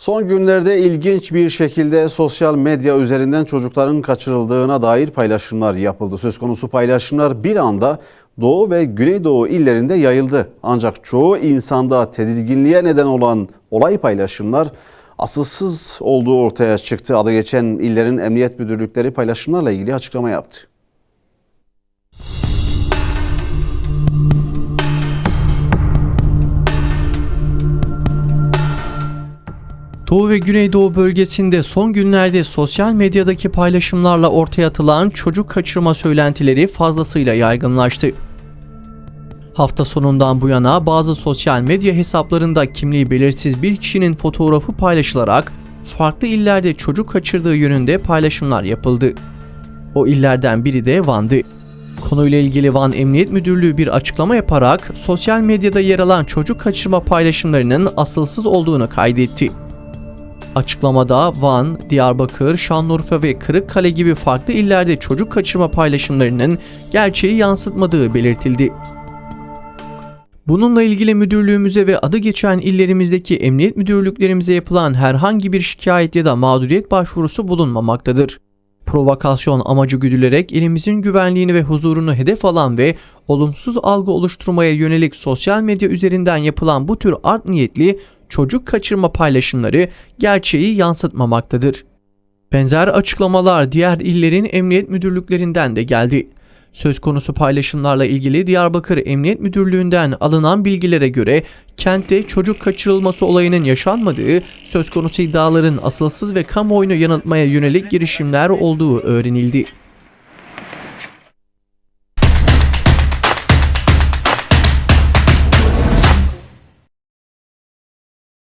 Son günlerde ilginç bir şekilde sosyal medya üzerinden çocukların kaçırıldığına dair paylaşımlar yapıldı. Söz konusu paylaşımlar bir anda Doğu ve Güneydoğu illerinde yayıldı. Ancak çoğu insanda tedirginliğe neden olan olay paylaşımlar asılsız olduğu ortaya çıktı. Adı geçen illerin emniyet müdürlükleri paylaşımlarla ilgili açıklama yaptı. Doğu ve Güneydoğu bölgesinde son günlerde sosyal medyadaki paylaşımlarla ortaya atılan çocuk kaçırma söylentileri fazlasıyla yaygınlaştı. Hafta sonundan bu yana bazı sosyal medya hesaplarında kimliği belirsiz bir kişinin fotoğrafı paylaşılarak farklı illerde çocuk kaçırdığı yönünde paylaşımlar yapıldı. O illerden biri de Van'dı. Konuyla ilgili Van Emniyet Müdürlüğü bir açıklama yaparak sosyal medyada yer alan çocuk kaçırma paylaşımlarının asılsız olduğunu kaydetti. Açıklamada Van, Diyarbakır, Şanlıurfa ve Kırıkkale gibi farklı illerde çocuk kaçırma paylaşımlarının gerçeği yansıtmadığı belirtildi. Bununla ilgili müdürlüğümüze ve adı geçen illerimizdeki emniyet müdürlüklerimize yapılan herhangi bir şikayet ya da mağduriyet başvurusu bulunmamaktadır. Provokasyon amacı güdülerek ilimizin güvenliğini ve huzurunu hedef alan ve olumsuz algı oluşturmaya yönelik sosyal medya üzerinden yapılan bu tür art niyetli çocuk kaçırma paylaşımları gerçeği yansıtmamaktadır. Benzer açıklamalar diğer illerin emniyet müdürlüklerinden de geldi. Söz konusu paylaşımlarla ilgili Diyarbakır Emniyet Müdürlüğü'nden alınan bilgilere göre kentte çocuk kaçırılması olayının yaşanmadığı, söz konusu iddiaların asılsız ve kamuoyunu yanıltmaya yönelik girişimler olduğu öğrenildi.